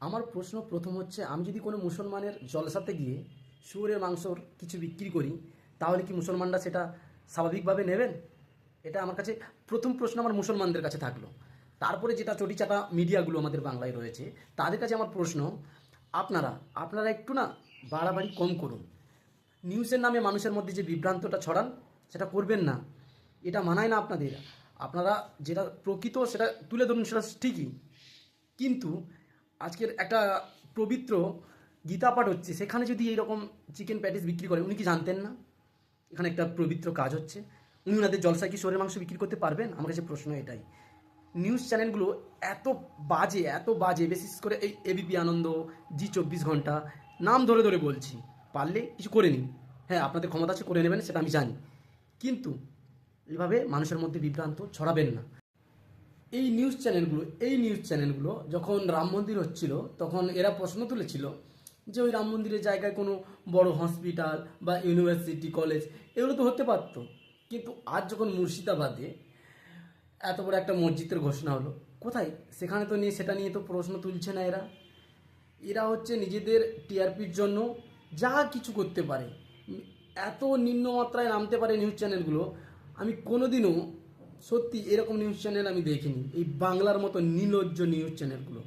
আমার প্রশ্ন প্রথম হচ্ছে, আমি যদি কোনো মুসলমানের জলসাতে গিয়ে শুয়োরের মাংসর কিছু বিক্রি করি, তাহলে কি মুসলমানরা সেটা স্বাভাবিকভাবে নেবেন? এটা আমার কাছে প্রথম প্রশ্ন আমার মুসলমানদের কাছে থাকল। তারপরে যেটা চটিচাটা মিডিয়াগুলো আমাদের বাংলায় রয়েছে, তাদের কাছে আমার প্রশ্ন, আপনারা আপনারা একটু না বাড়াবাড়ি কম করুন। নিউজের নামে মানুষের মধ্যে যে বিভ্রান্তটা ছড়ান, সেটা করবেন না। এটা মানায় না আপনাদের। আপনারা যেটা প্রকৃত সেটা তুলে ধরুন সেটা ঠিকই। কিন্তু আজকের একটা পবিত্র গীতা পাঠ হচ্ছে, সেখানে যদি এইরকম চিকেন প্যাটিস বিক্রি করে, উনি কি জানতেন না? এখানে একটা পবিত্র কাজ হচ্ছে। উনি ওনাদের জলসায় কি সোরের মাংস বিক্রি করতে পারবেন? আমার কাছে প্রশ্ন এটাই। নিউজ চ্যানেলগুলো এত বাজে এত বাজে, বিশেষ করে এই এবিপি আনন্দ, জি চব্বিশ ঘণ্টা, নাম ধরে ধরে বলছি। পারলে কিছু করে নিন। হ্যাঁ আপনাদের ক্ষমতা আছে, করে নেবেন, সেটা আমি জানি। কিন্তু এইভাবে মানুষের মধ্যে বিভ্রান্ত ছড়াবেন না। এই নিউজ চ্যানেলগুলো এই নিউজ চ্যানেলগুলো যখন রাম মন্দির হচ্ছিল, তখন এরা প্রশ্ন তুলেছিল যে ওই রাম মন্দিরের জায়গায় কোনো বড় হসপিটাল বা ইউনিভার্সিটি কলেজ এগুলো তো হতে পারত। কিন্তু আজ যখন মুর্শিদাবাদে এত বড় একটা মসজিদের ঘোষণা হলো, কোথায়? সেখানে তো নিয়ে সেটা নিয়ে তো প্রশ্ন তুলছে না এরা। এরা হচ্ছে নিজেদের টিআরপির জন্য যা কিছু করতে পারে। এত নিম্নমাত্রায় নামতে পারে নিউজ চ্যানেলগুলো আমি কোনোদিনও সত্যি এরকম নিউজ চ্যানেল আমি দেখিনি। এই বাংলার মতো নির্লজ্জ নিউজ চ্যানেলগুলো